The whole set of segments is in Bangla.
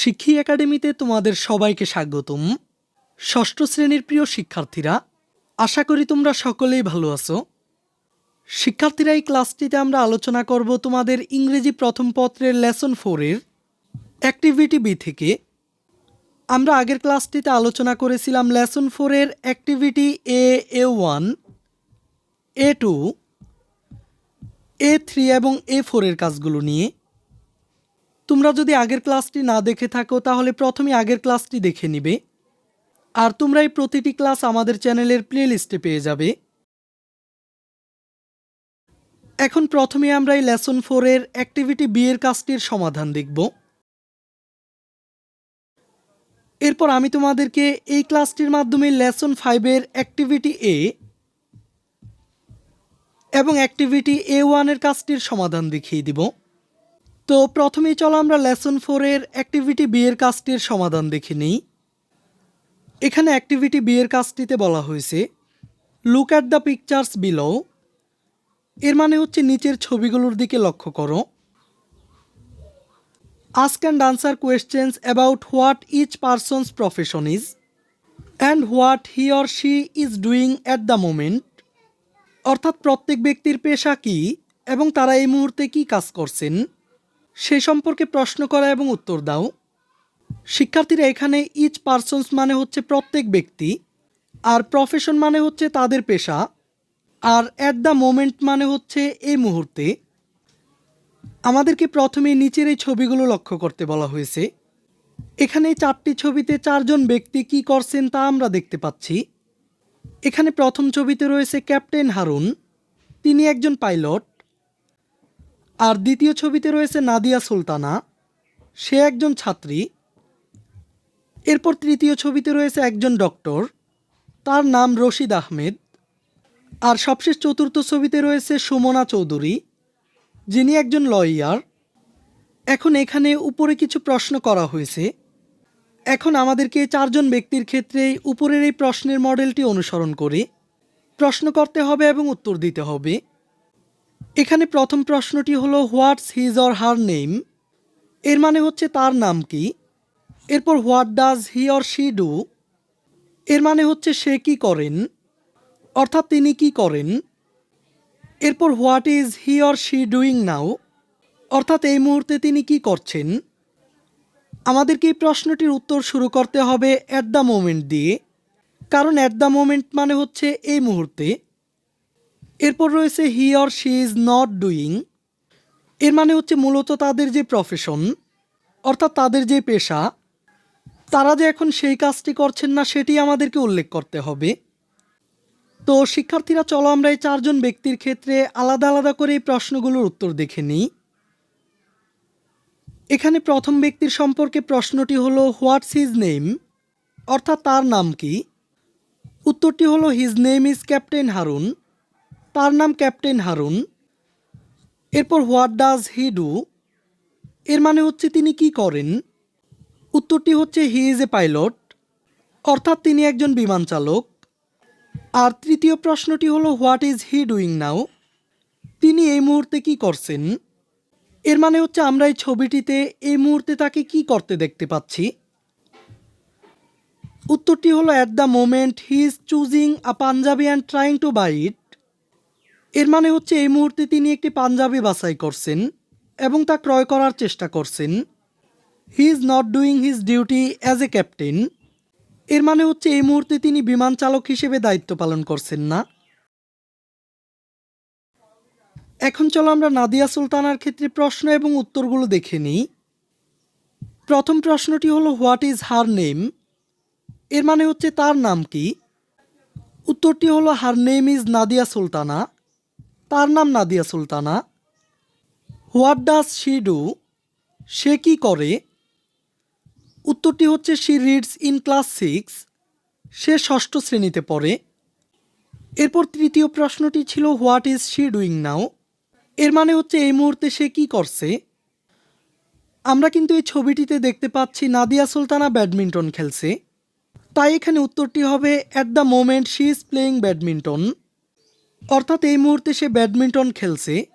শিক্ষী একাডেমিতে তোমাদের সবাইকে স্বাগতম। ষষ্ঠ শ্রেণির প্রিয় শিক্ষার্থীরা, আশা করি তোমরা সকলেই ভালো আছো। শিক্ষার্থীরা, এই ক্লাসটিতে আমরা আলোচনা করব তোমাদের ইংরেজি প্রথম পত্রের লেসন ফোরের অ্যাক্টিভিটি বি থেকে। আমরা আগের ক্লাসটিতে আলোচনা করেছিলাম লেসন ফোরের activity A A one, A two, A three এবং এ ফোরের কাজগুলো নিয়ে। তোমরা যদি আগের ক্লাসটি না দেখে থাকো, তাহলে প্রথমে আগের ক্লাসটি দেখে নিবে। আর তোমরা এই প্রতিটি ক্লাস আমাদের চ্যানেলের প্লে লিস্টে পেয়ে যাবে। এখন প্রথমে আমরা এই লেসন ফোরের অ্যাক্টিভিটি বি এর কাজটির সমাধান দেখব। এরপর আমি তোমাদেরকে এই ক্লাসটির মাধ্যমে লেসন ফাইভের অ্যাক্টিভিটি এ এবং অ্যাক্টিভিটি এ ওয়ানের কাজটির সমাধান দেখিয়ে দিব। তো প্রথমেই চলো আমরা লেসন ফোরের অ্যাক্টিভিটি বি এর কাজটির সমাধান দেখে নিই। এখানে অ্যাক্টিভিটি বি এর কাজটিতে বলা হয়েছে look at the pictures below এর মানে হচ্ছে নিচের ছবিগুলোর দিকে লক্ষ্য করো। Ask and answer questions about what each person's profession is and what he or she is doing at the moment অর্থাৎ প্রত্যেক ব্যক্তির পেশা কী এবং তারা এই মুহূর্তে কী কাজ করছেন? সে সম্পর্কে প্রশ্ন করা এবং উত্তর দাও। শিক্ষার্থীরা এখানে ইচ পারসনস মানে হচ্ছে প্রত্যেক ব্যক্তি, আর প্রফেশন মানে হচ্ছে তাদের পেশা, আর অ্যাট দ্য মোমেন্ট মানে হচ্ছে এই মুহূর্তে। আমাদেরকে প্রথমে নিচের এই ছবিগুলো লক্ষ্য করতে বলা হয়েছে। এখানে চারটি ছবিতে চারজন ব্যক্তি কি করছেন তা আমরা দেখতে পাচ্ছি। এখানে প্রথম ছবিতে রয়েছে ক্যাপ্টেন হারুন, তিনি একজন পাইলট আর দ্বিতীয় ছবিতে রয়েছে নাদিয়া সুলতানা। সে একজন ছাত্রী। এরপর তৃতীয় ছবিতে রয়েছে একজন ডক্টর। তার নাম রশিদ আহমেদ। আর সবশেষ চতুর্থ ছবিতে রয়েছে সুমনা চৌধুরী, যিনি একজন লয়ার। এখন এখানে উপরে কিছু প্রশ্ন করা হয়েছে। এখন আমাদেরকে চারজন ব্যক্তির ক্ষেত্রে উপরের এই প্রশ্নের মডেলটি অনুসরণ করে প্রশ্ন করতে হবে এবং উত্তর দিতে হবে। এখানে প্রথম প্রশ্নটি হলো, what's his or her name? এর মানে হচ্ছে তার নাম কি? এরপর, what does he or she do? এর মানে হচ্ছে সে কি করেন? অর্থাৎ তিনি কি করেন? এরপর, what is he or she doing now? অর্থাৎ এই মুহূর্তে তিনি কি করছেন? আমাদেরকে এই প্রশ্নটির উত্তর শুরু করতে হবে অ্যাট দ্য মোমেন্ট দিয়ে। কারণ অ্যাট দ্য মোমেন্ট মানে হচ্ছে এই মুহূর্তে। এরপর রয়েছে he or she is not doing এর মানে হচ্ছে মূলত তাদের যে প্রফেশন অর্থাৎ তাদের যে পেশা, তারা যে এখন সেই কাজটি করছেন না সেটি আমাদেরকে উল্লেখ করতে হবে। তো শিক্ষার্থীরা, চলো আমরা এই চারজন ব্যক্তির ক্ষেত্রে আলাদা আলাদা করে এই প্রশ্নগুলোর উত্তর দেখে নিই। এখানে প্রথম ব্যক্তির সম্পর্কে প্রশ্নটি হলো হোয়াটস হিজ নেম অর্থাৎ তার নাম কি? উত্তরটি হলো his name is captain Harun তার নাম ক্যাপ্টেন হারুন। এরপর হোয়াট ডাজ হি ডু? এর মানে হচ্ছে তিনি কি করেন? উত্তরটি হচ্ছে হি ইজ এ পাইলট, অর্থাৎ তিনি একজন বিমান চালক। আর তৃতীয় প্রশ্নটি হলো, what is he doing now? তিনি এই মুহূর্তে কি করছেন? এর মানে হচ্ছে, আমরা এই ছবিটিতে এই মুহূর্তে তাকে কি করতে দেখতে পাচ্ছি? উত্তরটি হলো at the moment he is choosing a Punjabi and trying to buy it এর মানে হচ্ছে এই মুহূর্তে তিনি একটি পাঞ্জাবি বাছাই করছেন এবং তা ক্রয় করার চেষ্টা করছেন। He is not doing his duty as a captain এর মানে হচ্ছে এই মুহূর্তে তিনি বিমান চালক হিসেবে দায়িত্ব পালন করছেন না। এখন চলো আমরা নাদিয়া সুলতানার ক্ষেত্রে প্রশ্ন এবং উত্তরগুলো দেখে নিই। প্রথম প্রশ্নটি হলো হোয়াট ইজ হার নেম এর মানে হচ্ছে তার নাম কি? উত্তরটি হলো her name is Nadia Sultana. তার নাম Nadia Sultana. What does she do? সে কি করে? উত্তরটি হচ্ছে, she reads in class six. সে ষষ্ঠ শ্রেণীতে পড়ে। এরপর তৃতীয় প্রশ্নটি ছিল, what is she doing now? এর মানে হচ্ছে, এই মুহূর্তে সে কি করছে? আমরা কিন্তু এই ছবিটিতে দেখতে পাচ্ছি, নাদিয়া সুলতানা ব্যাডমিন্টন খেলছে। তাই এখানে উত্তরটি হবে at the moment she is playing badminton অর্থাৎ এই মুহূর্তে সে ব্যাডমিন্টন খেলছে।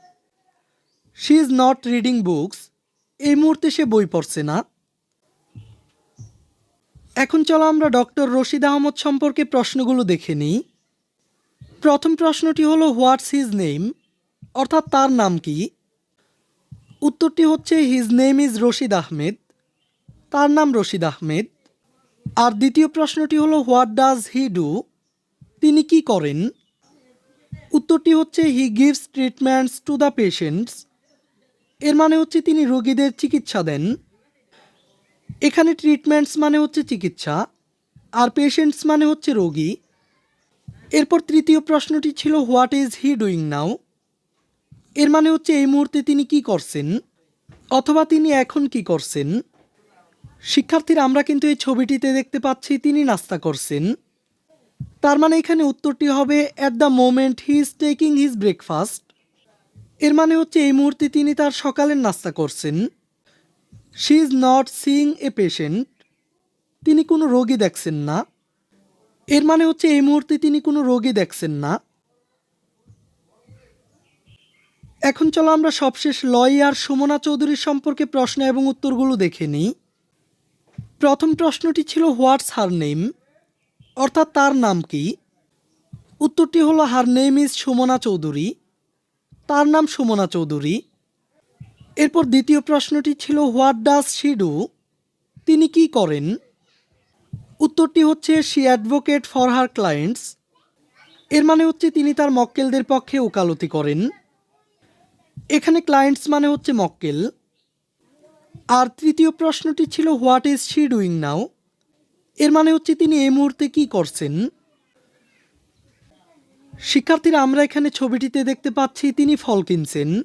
She is not reading books এই মুহূর্তে সে বই পড়ছে না। এখন চলো আমরা ডক্টর রশিদ আহমদ সম্পর্কে প্রশ্নগুলো দেখে নিই। প্রথম প্রশ্নটি হলো হোয়াটস হিজ নেম অর্থাৎ তার নাম কি? উত্তরটি হচ্ছে his name is Rashid Ahmed. তার নাম রশিদ আহমেদ। আর দ্বিতীয় প্রশ্নটি হলো হোয়াট ডাজ হি ডু তিনি কি করেন? উত্তরটি হচ্ছে he gives treatments to the patients. এর মানে হচ্ছে তিনি রোগীদের চিকিৎসা দেন। এখানে ট্রিটমেন্টস মানে হচ্ছে চিকিৎসা, আর পেশেন্টস মানে হচ্ছে রোগী। এরপর তৃতীয় প্রশ্নটি ছিল, what is he doing now? এর মানে হচ্ছে এই মুহূর্তে তিনি কি করছেন, অথবা তিনি এখন কি করছেন। শিক্ষার্থীরা, আমরা কিন্তু এই ছবিটিতে দেখতে পাচ্ছি তিনি নাস্তা করছেন। তার মানে এখানে উত্তরটি হবে at the moment he is taking his breakfast এর মানে হচ্ছে এই মুহূর্তে তিনি তার সকালের নাস্তা করছেন। She is not seeing a patient তিনি কোনো রোগী দেখছেন না। এর মানে হচ্ছে এই মুহূর্তে তিনি কোনো রোগী দেখছেন না। এখন চলো আমরা সবশেষ লয়ার সুমনা চৌধুরীর সম্পর্কে প্রশ্ন এবং উত্তরগুলো দেখে নিই। প্রথম প্রশ্নটি ছিল হোয়াটস হার নেম অর্থাৎ তার নাম কি? উত্তরটি হলো her name is Sumana Chowdhury. তার নাম সুমনা চৌধুরী। এরপর দ্বিতীয় প্রশ্নটি ছিল, হোয়াট ডাজ শি ডু? তিনি কি করেন? উত্তরটি হচ্ছে, she advocate for her clients. এর মানে হচ্ছে, তিনি তার মক্কেলদের পক্ষে ওকালতি করেন। এখানে ক্লায়েন্টস মানে হচ্ছে মক্কেল। আর তৃতীয় প্রশ্নটি ছিল, what is she doing now? এর মানে হচ্ছে তিনি এই মুহূর্তে কি করছেন? শিক্ষার্থীরা, আমরা এখানে ছবিটিতে দেখতে পাচ্ছি তিনি ফল কিনছেন।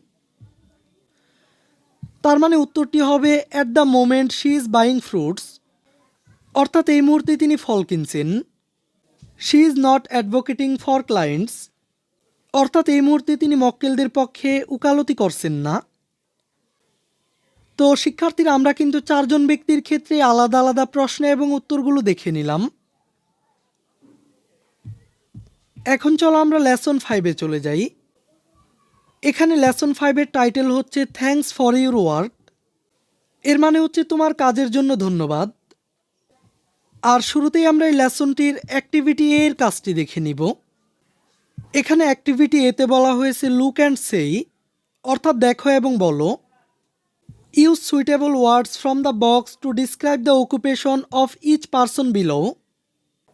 তার মানে উত্তরটি হবে at the moment she is buying fruits অর্থাৎ এই মুহূর্তে তিনি ফল কিনছেন। She is not advocating for clients অর্থাৎ এই মুহূর্তে তিনি মক্কেলদের পক্ষে উকালতি করছেন না। তো শিক্ষার্থীরা, আমরা কিন্তু চারজন ব্যক্তির ক্ষেত্রে আলাদা আলাদা প্রশ্ন এবং উত্তরগুলো দেখে নিলাম। এখন চলো আমরা লেসন ফাইভে চলে যাই। এখানে লেসন ফাইভের টাইটেল হচ্ছে থ্যাংকস ফর ইউর ওয়ার্ক এর মানে হচ্ছে, তোমার কাজের জন্য ধন্যবাদ। আর শুরুতেই আমরা এই লেসনটির অ্যাক্টিভিটি এর কাজটি দেখে নিব। এখানে অ্যাক্টিভিটি এতে বলা হয়েছে লুক অ্যান্ড সেই অর্থাৎ দেখো এবং বলো। Use suitable words from the box to describe the occupation of each person below.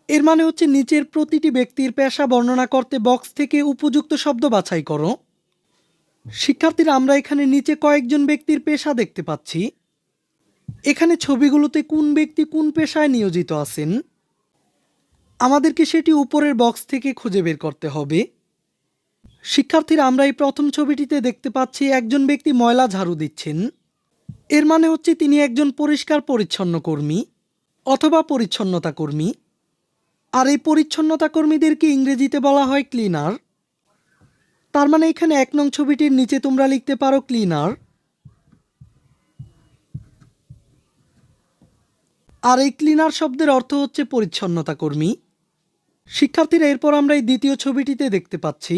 এর মানে হচ্ছে নিচের প্রতিটি ব্যক্তির পেশা বর্ণনা করতে বক্স থেকে উপযুক্ত শব্দ বাছাই করো। শিক্ষার্থীরা, আমরা এখানে নিচে কয়েকজন ব্যক্তির পেশা দেখতে পাচ্ছি। এখানে ছবিগুলোতে কোন ব্যক্তি কোন পেশায় নিয়োজিত আছেন? আমাদেরকে সেটি উপরের বক্স থেকে খুঁজে বের করতে হবে। শিক্ষার্থীরা, আমরা এই প্রথম ছবিটিতে দেখতে পাচ্ছি একজন ব্যক্তি ময়লা ঝাড়ু দিচ্ছেন। এর মানে হচ্ছে তিনি একজন পরিষ্কার পরিচ্ছন্ন কর্মী অথবা পরিচ্ছন্নতা কর্মী। আর এই পরিচ্ছন্নতা কর্মীদেরকে ইংরেজিতে বলা হয় ক্লিনার। তার মানে এখানে এক নং ছবিটির নিচে তোমরা লিখতে পারো ক্লিনার। আর এই ক্লিনার শব্দের অর্থ হচ্ছে পরিচ্ছন্নতা কর্মী। শিক্ষার্থীরা, এরপর আমরা এই দ্বিতীয় ছবিটিতে দেখতে পাচ্ছি,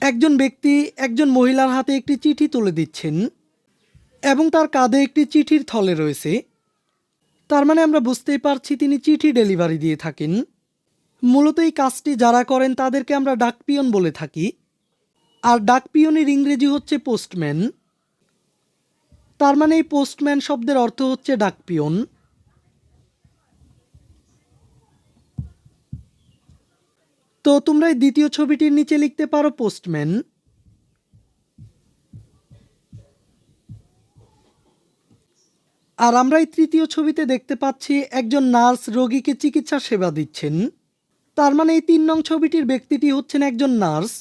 একজন ব্যক্তি একজন মহিলার হাতে একটি চিঠি তুলে দিচ্ছেন। এবং তার কাঁধে একটি চিঠির থলে রয়েছে। তার মানে আমরা বুঝতেই পারছি তিনি চিঠি ডেলিভারি দিয়ে থাকেন। মূলত এই কাজটি যারা করেন তাদেরকে আমরা ডাকপিয়ন বলে থাকি। আর ডাকপিয়নের ইংরেজি হচ্ছে পোস্টম্যান। তার মানে এই পোস্টম্যান শব্দের অর্থ হচ্ছে ডাকপিয়ন। তো তোমরা এই দ্বিতীয় ছবিটির নিচে লিখতে পারো পোস্টম্যান। আর আমরা এই তৃতীয় ছবিতে দেখতে পাচ্ছি একজন নার্স রোগীকে চিকিৎসা সেবা দিচ্ছেন। তার মানে এই তিন নং ছবিটির ব্যক্তিটি হচ্ছেন একজন নার্স।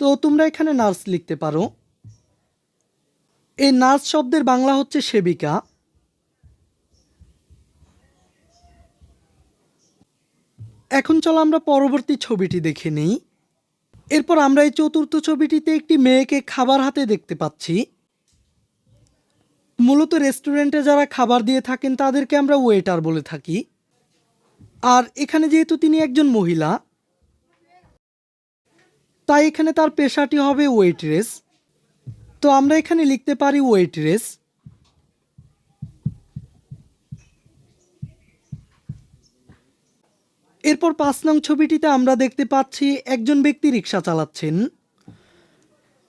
তো তোমরা এখানে নার্স লিখতে পারো। এই নার্স শব্দের বাংলা হচ্ছে সেবিকা। এখন চলো আমরা পরবর্তী ছবিটি দেখে নিই। এরপর আমরা এই চতুর্থ ছবিটিতে একটি মেয়েকে খাবার হাতে দেখতে পাচ্ছি। মূলত রেস্টুরেন্টে যারা খাবার দিয়ে থাকেন, তাদেরকে আমরা ওয়েটার বলে থাকি। আর এখানে যেহেতু তিনি একজন মহিলা, তাই এখানে তার পেশাটি হবে ওয়েট্রেস। তো আমরা এখানে লিখতে পারি ওয়েট্রেস। এরপর পাঁচ নং ছবিটিতে আমরা দেখতে পাচ্ছি, একজন ব্যক্তি রিক্সা চালাচ্ছেন।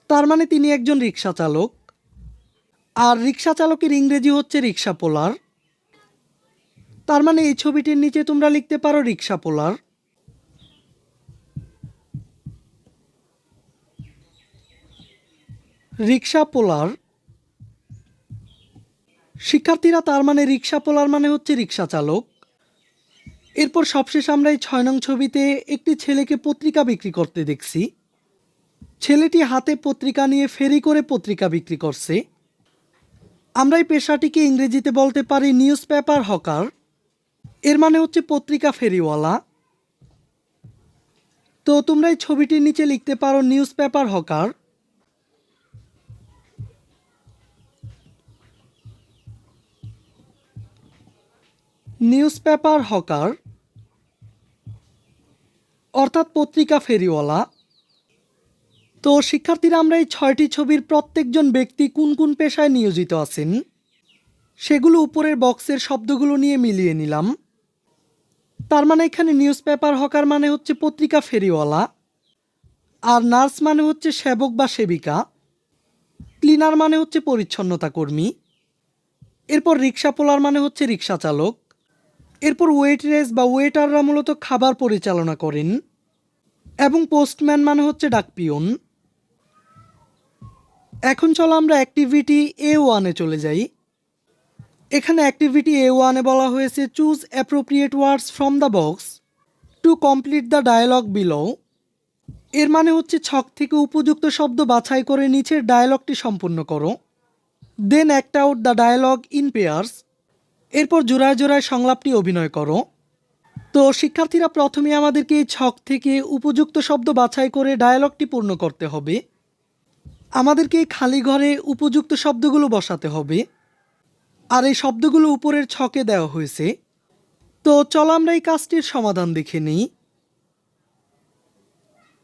তার মানে তিনি একজন রিক্সা চালক। আর রিক্সা চালকের ইংরেজি হচ্ছে রিক্সা পোলার। তার মানে এই ছবিটির নিচে তোমরা লিখতে পারো রিক্সা পোলার। রিক্সা পোলার। শিক্ষার্থীরা তার মানে রিক্সা পোলার মানে হচ্ছে রিক্সা চালক। এরপর সবশেষ আমরা এই ছয় নং ছবিতে একটি ছেলেকে পত্রিকা বিক্রি করতে দেখছি। ছেলেটি হাতে পত্রিকা নিয়ে ফেরি করে পত্রিকা বিক্রি করছে। আমরা এই পেশাটিকে ইংরেজিতে বলতে পারি নিউজ পেপার হকার। এর মানে হচ্ছে পত্রিকা ফেরিওয়ালা। তো তোমরা এই ছবিটির নিচে লিখতে পারো newspaper hawker. Newspaper hawker. অর্থাৎ পত্রিকা ফেরিওয়ালা। তো শিক্ষার্থীরা আমরা এই ছয়টি ছবির প্রত্যেকজন ব্যক্তি কোন কোন পেশায় নিয়োজিত আছেন? সেগুলো উপরের বক্সের শব্দগুলো নিয়ে মিলিয়ে নিলাম। তার মানে এখানে নিউজ পেপার হকার মানে হচ্ছে পত্রিকা ফেরিওয়ালা, আর নার্স মানে হচ্ছে সেবক বা সেবিকা, ক্লিনার মানে হচ্ছে পরিচ্ছন্নতা কর্মী, এরপর রিক্সা পোলার মানে হচ্ছে রিক্সা চালক, এরপর ওয়েটরেস বা ওয়েটাররা মূলত খাবার পরিচালনা করেন, এবং পোস্টম্যান মানে হচ্ছে ডাকপিয়ন। এখন চলো আমরা অ্যাক্টিভিটি এ ওয়ানে চলে যাই। এখানে অ্যাক্টিভিটি এ ওয়ানে বলা হয়েছে choose appropriate words from the box to complete the dialogue below এর মানে হচ্ছে ছক থেকে উপযুক্ত শব্দ বাছাই করে নিচের ডায়ালগটি সম্পূর্ণ করো। Then act out the dialogue in pairs এরপর জোড়ায় জোড়ায় সংলাপটি অভিনয় করো। তো শিক্ষার্থীরা প্রথমে আমাদেরকে এই ছক থেকে উপযুক্ত শব্দ বাছাই করে ডায়ালগটি পূর্ণ করতে হবে। আমাদেরকে এই খালি ঘরে উপযুক্ত শব্দগুলো বসাতে হবে। আর এই শব্দগুলো উপরের ছকে দেওয়া হয়েছে। তো চলো আমরা এই কাজটির সমাধান দেখে নিই।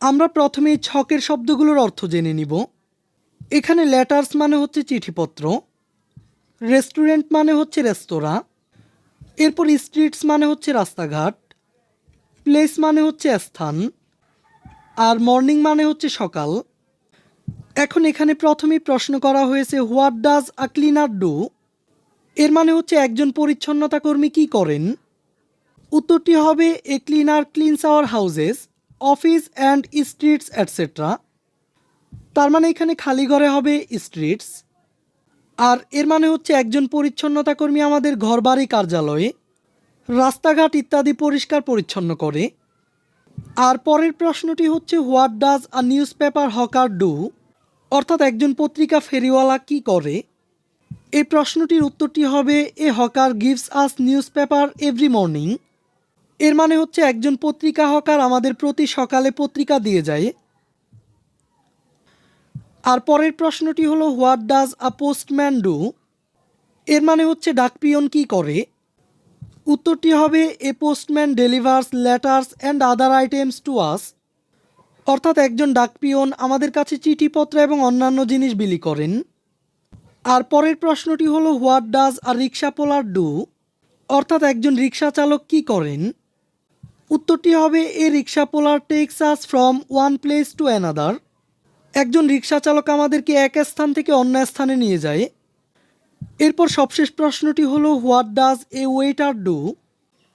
আমরা প্রথমে ছকের শব্দগুলোর অর্থ জেনে নিব। এখানে লেটার্স মানে হচ্ছে চিঠিপত্র, রেস্টুরেন্ট মানে হচ্ছে রেস্তোরাঁ, এরপর স্ট্রিটস মানে হচ্ছে রাস্তাঘাট, প্লেস মানে হচ্ছে স্থান, আর মর্নিং মানে হচ্ছে সকাল। এখন এখানে প্রথমেই প্রশ্ন করা হয়েছে what does a cleaner do এর মানে হচ্ছে একজন পরিচ্ছন্নতা কর্মী কী করেন? উত্তরটি হবে a cleaner cleans our houses office and streets etcetera তার মানে এখানে খালি ঘরে হবে স্ট্রিটস আর এর মানে হচ্ছে একজন পরিচ্ছন্নতা কর্মী আমাদের ঘরবাড়ি কার্যালয়ে রাস্তাঘাট ইত্যাদি পরিষ্কার পরিচ্ছন্ন করে। আর পরের প্রশ্নটি হচ্ছে what does a newspaper hawker do অর্থাৎ একজন পত্রিকা ফেরিওয়ালা কি করে? এই প্রশ্নটির উত্তরটি হবে, a hawker gives us newspaper every morning. এর মানে হচ্ছে, একজন পত্রিকা হকার আমাদের প্রতি সকালে পত্রিকা দিয়ে যায়। আর পরের প্রশ্নটি হলো, what does a postman do? এর মানে হচ্ছে ডাকপিয়ন কি করে? উত্তরটি হবে, a postman delivers letters and other items to us. অর্থাৎ একজন ডাকপিয়ন আমাদের কাছে চিঠিপত্র এবং অন্যান্য জিনিস বিলি করেন। আর পরের প্রশ্নটি হলো, what does a rickshaw puller do? অর্থাৎ একজন রিক্সা চালক কি করেন? উত্তরটি হবে, a rickshaw puller takes us from one place to another. একজন রিক্সা চালক আমাদেরকে এক স্থান থেকে অন্য স্থানে নিয়ে যায়। এরপর সবশেষ প্রশ্নটি হলো, what does a waiter do?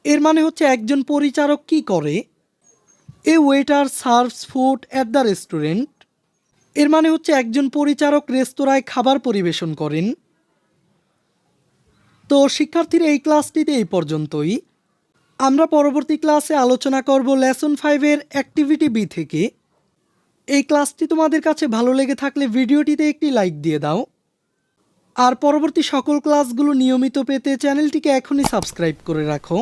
এর মানে হচ্ছে, একজন পরিচারক কি করে? A waiter serves food at the রেস্টুরেন্টের মানে হচ্ছে একজন পরিচারক রেস্তোরাঁয় খাবার পরিবেশন করেন। তো শিক্ষার্থীরা এই ক্লাসটিতে এই পর্যন্তই। আমরা পরবর্তী ক্লাসে আলোচনা করব লেসন ফাইভের অ্যাক্টিভিটি বি থেকে। এই ক্লাসটি তোমাদের কাছে ভালো লেগে থাকলে ভিডিওটিতে একটি লাইক দিয়ে দাও। আর পরবর্তী সকল ক্লাসগুলো নিয়মিত পেতে চ্যানেলটিকে এখনই সাবস্ক্রাইব করে রাখো।